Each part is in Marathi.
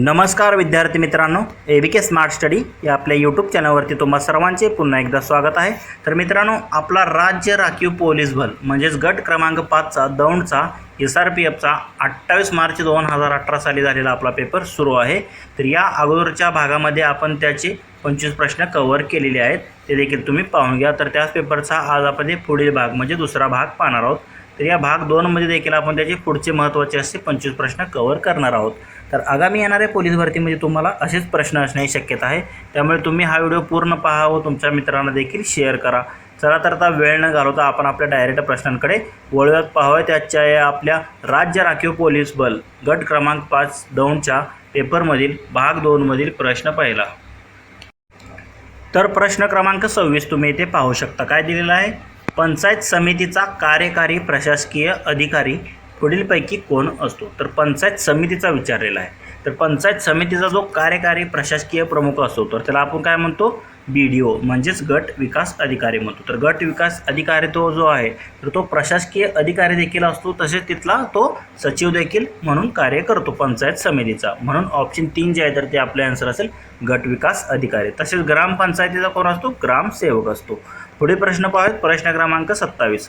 नमस्कार विद्यार्थी मित्रांनो A B K smart study या आपल्या यूट्यूब चॅनलवरती तुम्हा सर्वांचे पुन्हा एकदा स्वागत आहे. तर मित्रांनो आपला राज्य राखीव पोलीस बल म्हणजेच गट क्रमांक पाचचा दौंडचा एस आर पी एफचा अठ्ठावीस मार्च दोन हजार अठरा साली झालेला आपला पेपर सुरू आहे. तर या अगोदरच्या भागामध्ये आपण त्याचे पंचवीस प्रश्न कव्हर केलेले आहेत. ते देखील तुम्ही पाहून घ्या. तर त्याच पेपरचा आज आपण पुढील भाग म्हणजे दुसरा भाग पाहणार आहोत. तर या भाग दोनमध्ये देखील आपण त्याचे पुढचे महत्त्वाचे असे पंचवीस प्रश्न कव्हर करणार आहोत. तर आगामी येणाऱ्या पोलीस भरतीमध्ये तुम्हाला असेच प्रश्न असण्याची शक्यता आहे. त्यामुळे तुम्ही हा व्हिडिओ पूर्ण पहा व तुमच्या मित्रांना देखील शेअर करा. चला तर आता वेळ न घालवता आपण आपल्या डायरेक्ट प्रश्नांकडे वळूयात. पाहावं त्याच्या या आपल्या राज्य राखीव पोलीस बल गट क्रमांक पाच दोनच्या पेपरमधील भाग दोनमधील प्रश्न पहिला. तर प्रश्न क्रमांक सव्वीस तुम्ही इथे पाहू शकता. काय दिलेला आहे? पंचायत समितीचा कार्यकारी प्रशासकीय अधिकारी पुढीलपैकी कोण असतो? तर पंचायत समितीचा विचारलेला आहे. तर पंचायत समितीचा जो कार्यकारी प्रशासकीय प्रमुख असतो तर त्याला आपण काय म्हणतो? बी डी ओ म्हणजेच गट विकास अधिकारी म्हणतो. तर गट विकास अधिकारी तो जो आहे तर तो प्रशासकीय अधिकारी देखील असतो तसेच तिथला तो सचिव देखील म्हणून कार्य करतो पंचायत समितीचा. म्हणून ऑप्शन तीन जे आहे तर ते आपले आन्सर असेल गट विकास अधिकारी. तसेच ग्रामपंचायतीचा कोण असतो? ग्रामसेवक असतो. पुढे प्रश्न पाहूयात. प्रश्न क्रमांक सत्तावीस.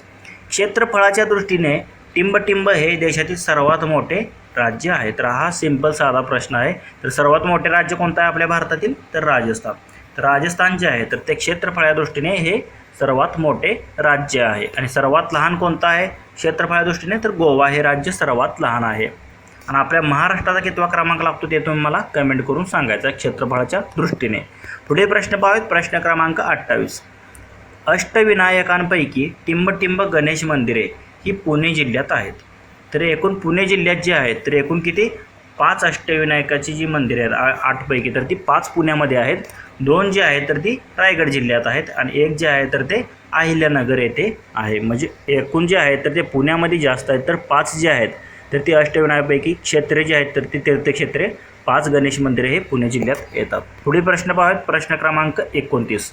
क्षेत्रफळाच्या दृष्टीने टिंबटिंब हे देशातील सर्वात मोठे राज्य आहे तर हा सिंपल साधा प्रश्न आहे. तर सर्वात मोठे राज्य कोणतं आहे आपल्या भारतातील? तर राजस्थान. तर राजस्थान जे आहे तर ते क्षेत्रफळाच्या दृष्टीने हे सर्वात मोठे राज्य आहे. आणि सर्वात लहान कोणतं आहे? क्षेत्रफळाच्या दृष्टीने तर गोवा हे राज्य सर्वात लहान आहे. आणि आपल्या महाराष्ट्राचा कितवा क्रमांक लागतो ते तुम्ही मला कमेंट करून सांगायचं आहे क्षेत्रफळाच्या दृष्टीने. पुढे प्रश्न पाहूयात. प्रश्न क्रमांक अठ्ठावीस. अष्टविनायकांपैकी टिंबटिंब गणेश मंदिरे ही पुणे जिल्ह्यात आहेत. तर एकूण पुणे जिल्ह्यात जी आहेत तर एकूण किती? पाच अष्टविनायकाची जी मंदिरे आहेत आ- आठपैकी तर ती पाच पुण्यामध्ये आहेत. दोन जी आहेत तर ती रायगड जिल्ह्यात आहेत आणि एक जे आहे तर ते अहिल्यानगर येथे आहे. म्हणजे एकूण जे आहेत तर ते पुण्यामध्ये जास्त आहेत. तर पाच जे आहेत तर ती अष्टविनायकापैकी क्षेत्रे जी आहेत तर ती तीर्थक्षेत्रे पाच गणेश मंदिरे हे पुणे जिल्ह्यात येतात. पुढील प्रश्न पाहूयात. प्रश्न क्रमांक एकोणतीस.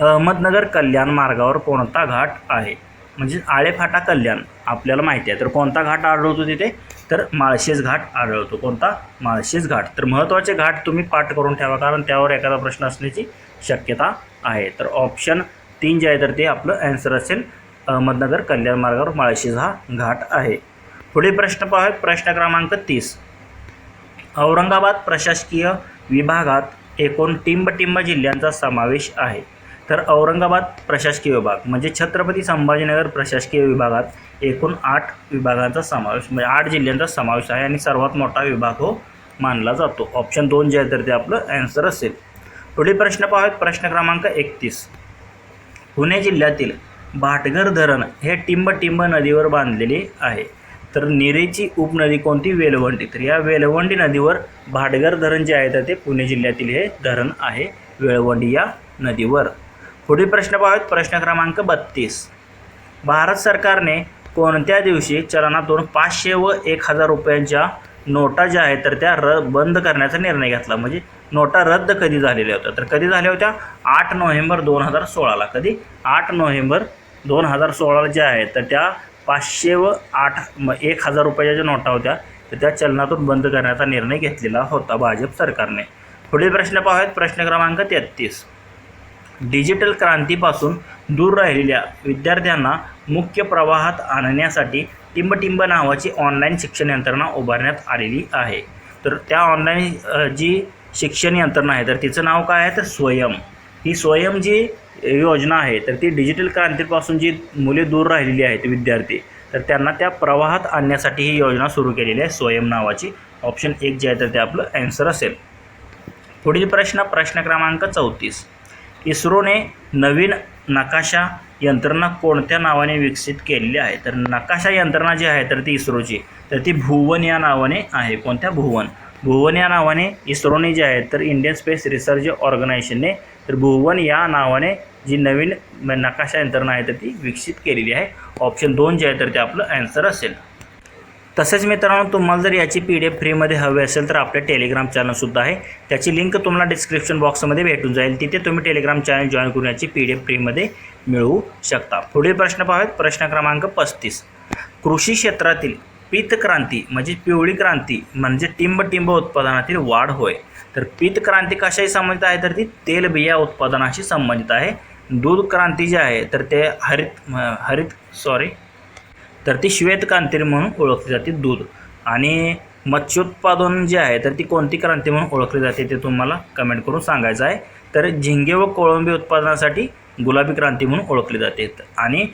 अहमदनगर कल्याण मार्गावर कोणता घाट आहे? म्हणजे आळेफाटा कल्याण आपल्याला माहिती आहे. तर कोणता घाट आढळतो तिथे? तर माळशेज घाट आढळतो. कोणता? माळशेज घाट. तर महत्त्वाचे घाट तुम्ही पाठ करून ठेवा कारण त्यावर एखादा प्रश्न असण्याची शक्यता आहे. तर ऑप्शन तीन जे आहे तर ते आपलं ॲन्सर असेल अहमदनगर कल्याण मार्गावर माळशेज हा घाट आहे. पुढील प्रश्न पाहूयात. प्रश्न क्रमांक तीस. औरंगाबाद प्रशासकीय विभागात एकूण टिंबटिंब जिल्ह्यांचा समावेश आहे. तर औरंगाबाद प्रशासकीय विभाग म्हणजे छत्रपती संभाजीनगर प्रशासकीय विभागात एकूण आठ विभागांचा समावेश म्हणजे आठ जिल्ह्यांचा समावेश आहे आणि सर्वात मोठा विभाग हो मानला जातो. ऑप्शन दोन जे आहे तर ते आपलं ॲन्सर असेल. पुढील प्रश्न पाहूयात. प्रश्न क्रमांक एकतीस. पुणे जिल्ह्यातील भाटघर धरण हे टिंबटिंब नदीवर बांधलेले आहे. तर निरेची उपनदी कोणती? वेलवंडी. तर या वेलवंडी नदीवर भाटघर धरण जे आहे तर ते पुणे जिल्ह्यातील हे धरण आहे वेळवंडी या नदीवर. पुढील प्रश्न पाहूयात. प्रश्न क्रमांक बत्तीस. भारत सरकारने कोणत्या दिवशी चलनातून पाचशे व एक हजार रुपयांच्या नोटा ज्या आहेत तर त्या र बंद करण्याचा निर्णय घेतला. म्हणजे नोटा रद्द कधी झालेल्या होत्या? तर कधी झाल्या होत्या? आठ नोव्हेंबर दोन हजार सोळाला. कधी? आठ नोव्हेंबर दोन हजार सोळाला ज्या आहेत तर त्या पाचशे व आठ म एक हजार रुपयाच्या ज्या नोटा होत्या तर त्या चलनातून बंद करण्याचा निर्णय घेतलेला होता भाजप सरकारने. पुढील प्रश्न पाहूयात. प्रश्न क्रमांक तेहत्तीस डिजिटल क्रांतीपासून दूर राहिलेल्या विद्यार्थ्यांना मुख्य प्रवाहात आणण्यासाठी टिंबटिंब नावाची ऑनलाईन शिक्षण यंत्रणा उभारण्यात आलेली आहे. तर त्या ऑनलाईन जी शिक्षण यंत्रणा आहे तर तिचं नाव काय आहे? तर स्वयं. ही स्वयं जी योजना आहे तर ती डिजिटल क्रांतीपासून जी मुले दूर राहिलेली आहेत विद्यार्थी तर त्यांना त्या प्रवाहात आणण्यासाठी ही योजना सुरू केलेली आहे स्वयं नावाची. ऑप्शन एक जे आहे तर ते आपलं ॲन्सर असेल. पुढील प्रश्न प्रश्न क्रमांक चौतीस. इस्रोने नवीन नकाशा यंत्रणा कोणत्या नावाने विकसित केलेली आहे? तर नकाशा यंत्रणा जी आहे तर ती इस्रोची. तर ती भुवन या नावाने आहे. कोणत्या? भुवन. भुवन या नावाने इस्रोने जे आहे तर इंडियन स्पेस रिसर्च ऑर्गनायझेशनने तर भुवन या नावाने जी नवीन नकाशा यंत्रणा आहे तर ती विकसित केलेली आहे. ऑप्शन दोन जे आहे तर ते आपलं ॲन्सर असेल. तसेच मित्रांनो तुम्हाला जर याची पी डी एफ फ्रीमध्ये हवी असेल तर आपल्या टेलिग्राम चॅनलसुद्धा आहे. त्याची लिंक तुम्हाला डिस्क्रिप्शन बॉक्समध्ये भेटून जाईल. तिथे तुम्ही टेलिग्राम चॅनल जॉईन करून याची पी डी एफ फ्रीमध्ये मिळवू शकता. पुढील प्रश्न पाहूयात. प्रश्न क्रमांक पस्तीस. कृषी क्षेत्रातील पीत क्रांती म्हणजे पिवळी क्रांती म्हणजे टिंब टिंब उत्पादनातील वाढ होय. तर पीत क्रांती कशाशी संबंधित आहे? तर ती तेलबिया उत्पादनाशी संबंधित आहे. दूध क्रांती जी आहे तर ते हरित हरित सॉरी तर ती श्वेत क्रांती म्हणून ओळखली जाते दूध. आणि मत्स्योत्पादन जे आहे तर ती कोणती क्रांती म्हणून ओळखली जाते ते तुम्हाला कमेंट करून सांगायचं आहे. तर झिंगे व कोळंबी उत्पादनासाठी गुलाबी क्रांती म्हणून ओळखली जाते. आणि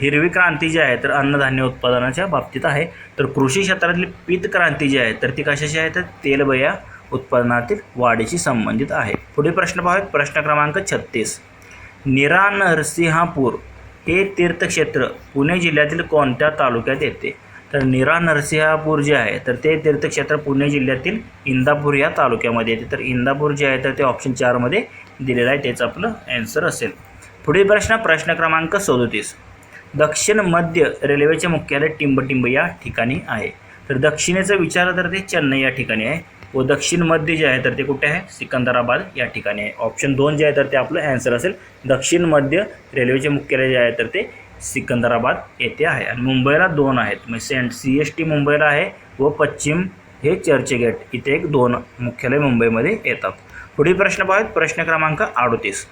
हिरवी क्रांती जी आहे तर अन्नधान्य उत्पादनाच्या बाबतीत आहे. तर कृषी क्षेत्रातली पीत क्रांती जी आहे तर ती कशाची आहे तर तेलबया उत्पादनातील वाढीशी संबंधित आहे. पुढील प्रश्न पाहूयात. प्रश्न क्रमांक छत्तीस. निरा नरसिंहापूर हे तीर्थक्षेत्र पुणे जिल्ह्यातील कोणत्या तालुक्यात येते? तर निरा नरसिंहापूर जे आहे तर ते तीर्थक्षेत्र पुणे जिल्ह्यातील इंदापूर या तालुक्यामध्ये येते. तर इंदापूर जे आहे तर ते ऑप्शन चारमध्ये दिलेलं आहे तेच आपलं ॲन्सर असेल. पुढील प्रश्न प्रश्न क्रमांक सदोतीस. दक्षिण मध्य रेल्वेचे मुख्यालय टिंबटिंब या ठिकाणी आहे. तर दक्षिणेचा विचार तर ते चेन्नई या ठिकाणी आहे व दक्षिण मध्य जे आहे तर ते कुठे आहे? सिकंदराबाद या ठिकाणी आहे. ऑप्शन दोन जे आहे तर ते आपलं ॲन्सर असेल. दक्षिण मध्य रेल्वेचे मुख्यालय जे आहे तर ते सिकंदराबाद येथे आहे. आणि मुंबईला दोन आहेत. म्हणजे सेंट सी एस टी मुंबईला आहे व पश्चिम हे चर्चगेट इथे एक दोन मुख्यालय मुंबईमध्ये येतात. पुढील प्रश्न पाहूयात. प्रश्न क्रमांक अडतीस.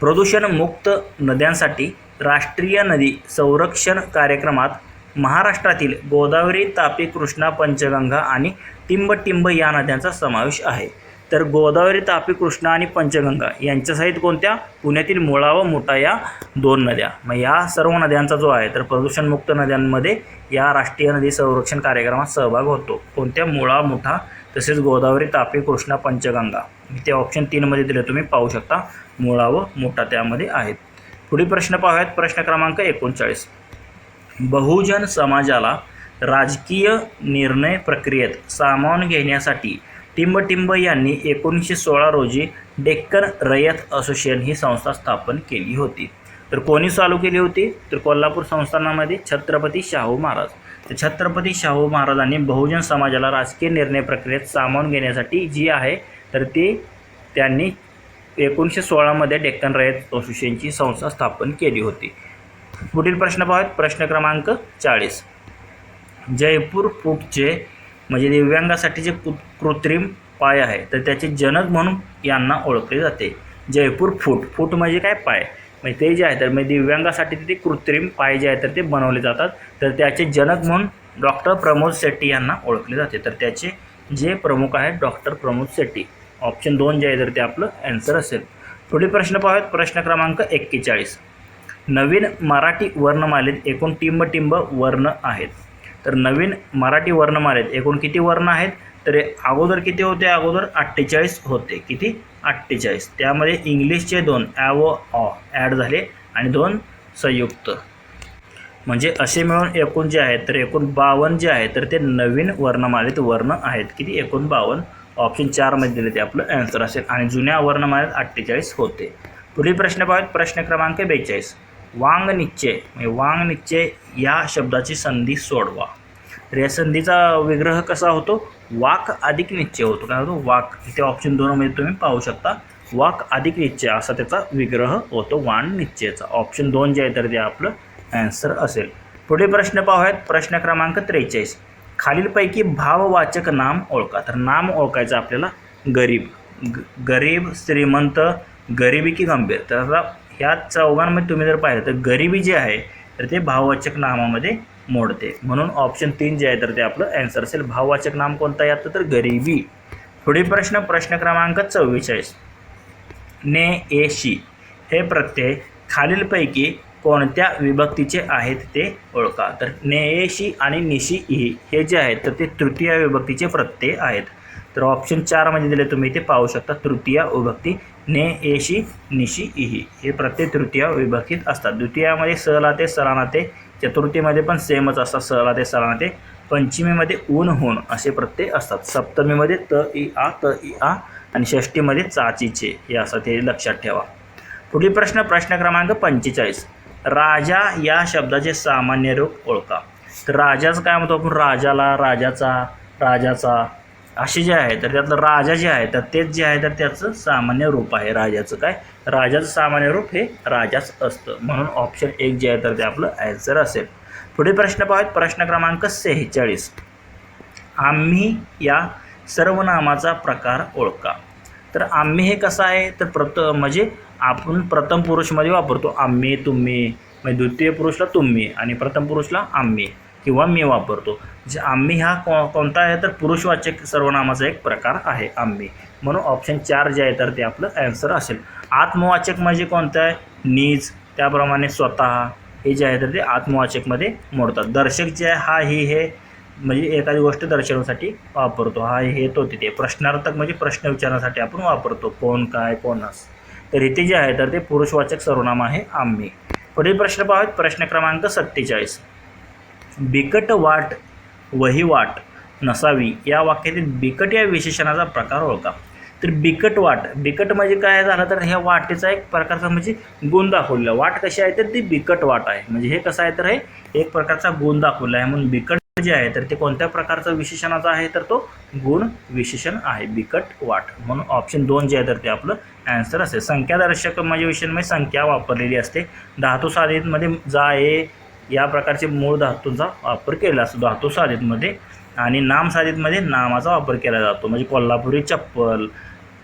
प्रदूषणमुक्त नद्यांसाठी राष्ट्रीय नदी संरक्षण कार्यक्रमात महाराष्ट्रातील गोदावरी तापी कृष्णा पंचगंगा आणि टिंबटिंब या नद्यांचा समावेश आहे. तर गोदावरी तापी कृष्णा आणि पंचगंगा यांच्यासहित कोणत्या? पुण्यातील मुळा व मुठा या दोन नद्या. मग या सर्व नद्यांचा जो आहे तर प्रदूषणमुक्त नद्यांमध्ये या राष्ट्रीय नदी संरक्षण कार्यक्रमात सहभाग होतो. कोणत्या? मुळा मुठा तसेच गोदावरी तापी कृष्णा पंचगंगा. ते ऑप्शन तीनमध्ये दिले तुम्ही पाहू शकता. मुळा व मोठा त्यामध्ये आहेत. पुढील प्रश्न पाहूयात. प्रश्न क्रमांक एकोणचाळीस. बहुजन समाजाला राजकीय निर्णय प्रक्रियेत सामावून घेण्यासाठी टिंबटिंब यांनी एकोणीसशे सोळा रोजी डेक्कन रयत असोसिएशन ही संस्था स्थापन केली होती. तर कोणी चालू केली होती? तर कोल्हापूर संस्थानामध्ये छत्रपती शाहू महाराज. तर छत्रपती शाहू महाराजांनी बहुजन समाजाला राजकीय निर्णय प्रक्रियेत सामावून घेण्यासाठी जी आहे तर ती त्यांनी एकोणीसशे सोळामध्ये डेक्कन रयत असोसिएशनची संस्था स्थापन केली होती. पुढील प्रश्न पाहूयात. प्रश्न क्रमांक चाळीस. जयपूर फूटचे म्हणजे दिव्यांगासाठी जे कृ कृत्रिम पाय आहे तर त्याचे जनक म्हणून यांना ओळखले जाते. जयपूर फूट फूट म्हणजे काय पाय? म्हणजे ते जे आहे तर म्हणजे दिव्यांगासाठी ते कृत्रिम पाय जे आहे तर ते बनवले जातात. तर त्याचे जनक म्हणून डॉक्टर प्रमोद शेट्टी यांना ओळखले जाते. तर त्याचे जे प्रमुख आहेत डॉक्टर प्रमोद शेट्टी. ऑप्शन दोन जे आहे तर ते आपलं ॲन्सर असेल. पुढील प्रश्न पाहूयात. प्रश्न क्रमांक एक्केचाळीस. नवीन मराठी वर्णमालेत एकूण टिंब टिंब वर्ण आहेत. तर नवीन मराठी वर्णमालेत. एकूण किती वर्ण आहेत? तर अगोदर किती होते? अगोदर अठ्ठेचाळीस होते. किती? अठ्ठेचाळीस. त्यामध्ये इंग्लिशचे दोन ॲ व ऑ ॲड झाले आणि दोन संयुक्त. म्हणजे असे मिळून एकूण जे आहेत तर एकूण बावन्न जे आहे तर ते नवीन वर्णमालेत वर्ण आहेत. किती? एकूण बावन्न. ऑप्शन चारमध्ये दिले ते आपलं ॲन्सर असेल. आणि जुन्या वर्णमालेत अठ्ठेचाळीस होते. पुढील प्रश्न पाहूयात. प्रश्न क्रमांक बेचाळीस. वांग निश्चय म्हणजे वांग निश्चय या शब्दाची संधी सोडवा. तर या संधीचा विग्रह कसा होतो? वाक अधिक निश्चय होतो. काय होतो? वाक. इथे ऑप्शन दोनमध्ये तुम्ही पाहू शकता. वाक अधिक निश्चय असा त्याचा विग्रह होतो वाण निश्चयाचा. ऑप्शन दोन जे आहे तर ते आपलं ॲन्सर असेल. पुढे प्रश्न पाहूयात. प्रश्न क्रमांक त्रेचाळीस. खालीलपैकी भाववाचक नाम ओळखा. तर नाम ओळखायचं आपल्याला गरीब. ग गरीब श्रीमंत गरिबी की गंभीर. तर आता ह्या चौघांमध्ये तुम्ही जर पाहिलं तर गरिबी जी आहे तर ते भाववाचक नामामध्ये मोडते. म्हणून ऑप्शन तीन जे आहे तर ते आपलं ॲन्सर असेल. भाववाचक नाम कोणतं यात तर गरिबी. पुढील प्रश्न प्रश्न क्रमांक चव्वेचाळीस. ने ए शी. हे प्रत्यय खालीलपैकी कोणत्या विभक्तीचे आहेत ते ओळखा. तर नेएशी आणि निशी ई हे जे आहेत तर ते तृतीय विभक्तीचे प्रत्यय आहेत. तर ऑप्शन चारमध्ये दिले तुम्ही ते पाहू शकता. तृतीय विभक्ती ने एशी निशी इही. हे प्रत्यय तृतीय विभक्तीत असतात. द्वितीयामध्ये सला ते सलाना चतुर्थीमध्ये पण सेमच असतात. सहला ते सलाना पंचमीमध्ये ऊन होऊन असे प्रत्यय असतात. सप्तमीमध्ये त इ आ त इ आ आणि षष्टीमध्ये चाचीचे हे असं ते लक्षात ठेवा. पुढील प्रश्न प्रश्न क्रमांक पंचेचाळीस. राजा या शब्दाचे सामान्य रूप ओळखा. तर राजाचं काय म्हणतो आपण? राजाला राजाचा राजाचा. असे जे आहे तर त्यातलं राजा जे आहे तर तेच जे आहे तर त्याचं सामान्य रूप आहे. राजाचं काय? राजाचं सामान्य रूप हे राजाच असतं. म्हणून ऑप्शन एक जे आहे तर ते आपलं ॲन्सर असेल. पुढे प्रश्न पाहूयात. प्रश्न क्रमांक सेहेचाळीस. आम्ही या सर्वनामाचा प्रकार ओळखा. तर आम्ही हे कसं आहे? तर प्रथ म्हणजे आपण प्रथम पुरुषमध्ये वापरतो आम्ही तुम्ही म्हणजे द्वितीय पुरुषला तुम्ही आणि प्रथम पुरुषला आम्ही. किंवा मी वापरतो. जे आम्ही हा को कोणता आहे तर पुरुषवाचक सर्वनामाचा एक प्रकार आहे आम्ही. म्हणून ऑप्शन चार जे आहे तर ते आपलं ॲन्सर असेल. आत्मवाचक म्हणजे कोणतं आहे? नीज त्याप्रमाणे स्वतः. हे जे आहे तर ते आत्मवाचकमध्ये मोडतात. दर्शक जे आहे हा ही हे म्हणजे एखादी गोष्ट दर्शवण्यासाठी वापरतो. हा हे तो तिथे प्रश्नार्थक म्हणजे प्रश्न विचारण्यासाठी आपण वापरतो. कोण काय कोणास. तर इथे जे आहे तर ते पुरुषवाचक सर्वनाम आहे आम्ही. पुढील प्रश्न पाहूयात. प्रश्न क्रमांक सत्तेचाळीस. बिकट वाट वहिवाट नसावी. या वाक्यातील बिकट या विशेषणाचा प्रकार ओळखा. तर बिकट वाट बिकट म्हणजे काय झालं तर ह्या वाटेचा एक प्रकारचा म्हणजे गुण दाखवलेला वाट कशी आहे तर ती बिकट वाट आहे. म्हणजे हे कसं आहे तर हे एक प्रकारचा गुण दाखवला आहे. म्हणून बिकट जे आहे तर ते कोणत्या प्रकारचं विशेषणाचा आहे तर तो गुण विशेषण आहे. बिकट वाट. म्हणून ऑप्शन दोन जे आहे तर ते आपलं ॲन्सर असेल. संख्यादर्शक म्हणजे विशेषण म्हणजे संख्या वापरलेली असते. धातू साधितमध्ये जा ए या प्रकारचे मूळ धातूंचा वापर केला असतो धातू साधितमध्ये आणि नाम साधितमध्ये नामाचा वापर केला जातो. म्हणजे कोल्हापुरी चप्पल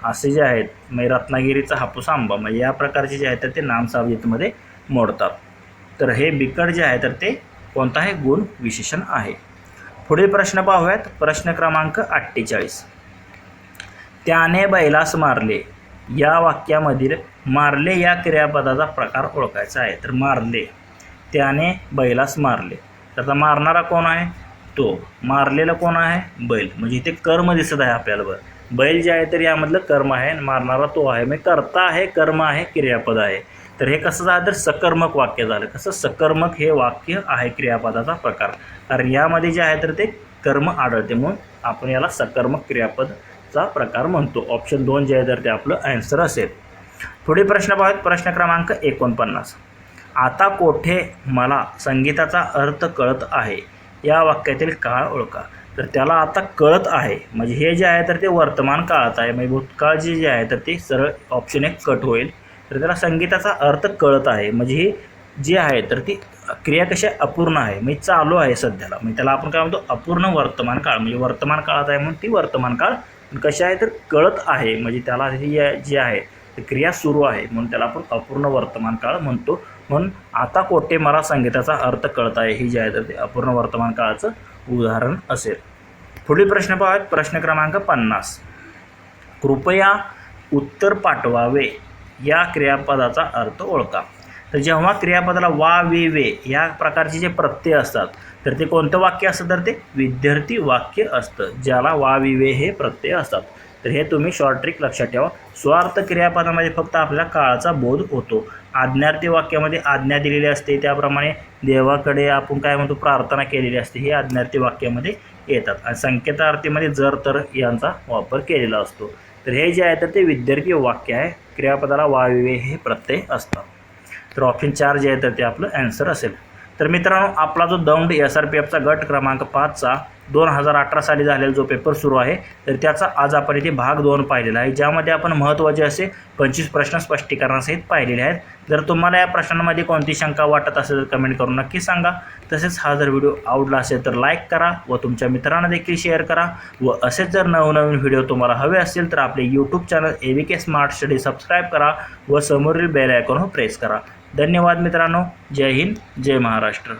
असे जे आहेत म्हणजे रत्नागिरीचा हापूस आंबा म्हणजे या प्रकारचे जे आहेत तर ते नाम साधितमध्ये मोडतात. तर हे बिकट जे आहे तर ते कोणता गुण विशेषण आहे. पुढील प्रश्न पाहूयात. प्रश्न क्रमांक अठ्ठेचाळीस. त्याने बैलास मारले. या वाक्यामधील मारले या क्रियापदाचा प्रकार ओळखायचा आहे. तर मारले. त्याने बैलास मारले. तर आता मारणारा कोण आहे? तो. मारलेला कोण आहे? बैल. म्हणजे इथे कर्म दिसत आहे आपल्याला बरं. बैल जे आहे तर यामधलं कर्म आहे मारणारा तो आहे. म्हणजे कर्ता आहे कर्म आहे क्रियापद आहे. तर हे कसं झालं तर सकर्मक वाक्य झालं. कसं? सकर्मक हे वाक्य आहे क्रियापदाचा प्रकार. कारण यामध्ये जे आहे तर ते कर्म आढळते. म्हणून आपण याला सकर्मक क्रियापदचा प्रकार म्हणतो. ऑप्शन दोन जे आहे तर ते आपलं ॲन्सर असेल. पुढे प्रश्न पाहूयात. प्रश्न क्रमांक एकोणपन्नास. आता कोठे मला संगीताचा अर्थ कळत आहे? या वाक्यातील काळ ओळखा. तर त्याला आता कळत आहे. म्हणजे हे जे आहे तर ते वर्तमान काळात आहे. म्हणजे भूतकाळ जे जे आहे तर ते सरळ ऑप्शन एक कट होईल. तर त्याला संगीताचा अर्थ कळत आहे. म्हणजे ही जी आहे तर ती क्रिया कशी आहे? अपूर्ण आहे? म्हणजे चालू आहे सध्याला. म्हणजे त्याला आपण काय म्हणतो? अपूर्ण वर्तमान काळ. म्हणजे वर्तमान काळात आहे म्हणून ती वर्तमान काळ कशी आहे तर कळत आहे. म्हणजे त्याला ही जी आहे क्रिया सुरू आहे म्हणून त्याला आपण अपूर्ण वर्तमान काळ म्हणतो. म्हणून आता कोठे मला संगीताचा अर्थ कळत आहे. ही जी आहे तर ते अपूर्ण वर्तमान काळाचं उदाहरण असेल. पुढील प्रश्न पाहूयात. प्रश्न क्रमांक पन्नास. कृपया उत्तर पाठवावे. या क्रियापदाचा अर्थ ओळखा. तर जेव्हा क्रियापदाला वा वे वे या प्रकारचे जे प्रत्यय असतात तर ते कोणतं वाक्य असतं? तर ते विद्यार्थी वाक्य असतं ज्याला वा वे वे हे प्रत्यय असतात. तर हे तुम्ही शॉर्ट ट्रिक लक्षात ठेवा. स्वार्थ क्रियापदामध्ये फक्त आपल्या काळाचा बोध होतो. आज्ञार्थी वाक्यामध्ये आज्ञा दिलेली असते. त्याप्रमाणे देवाकडे आपण काय म्हणतो? प्रार्थना केलेली असते. हे आज्ञार्थी वाक्यामध्ये येतात. आणि संकेतार्थीमध्ये जर तर यांचा वापर केलेला असतो. तर हे जे आहे तर ते विद्यार्थी वाक्य आहे. क्रियापदाला वाविवे हे प्रत्यय असतात तर ऑप्शन चार जे आहे तर ते आपलं ॲन्सर असेल. तर मित्रांनो आपला जो दौंड एस आर पी एफचा गट क्रमांक पाचचा दोन हजार अठरा साली झालेला जो पेपर सुरू आहे तर त्याचा आज आपण इथे भाग दोन पाहिलेला आहे. ज्यामध्ये आपण महत्त्वाचे असे पंचवीस प्रश्न स्पष्टीकरणासहित पाहिलेले आहेत. जर तुम्हाला या प्रश्नांमध्ये कोणती शंका वाटत असेल तर कमेंट करून नक्की सांगा. तसेच हा जर व्हिडिओ आवडला असेल तर लाईक करा व तुमच्या मित्रांना देखील शेअर करा. व असेच जर नवनवीन व्हिडिओ तुम्हाला हवे असतील तर आपले YouTube channel A V K smart study subscribe करा व समोरील बेल आयकॉनवर प्रेस करा. धन्यवाद मित्रांनो. जय हिंद जय महाराष्ट्र.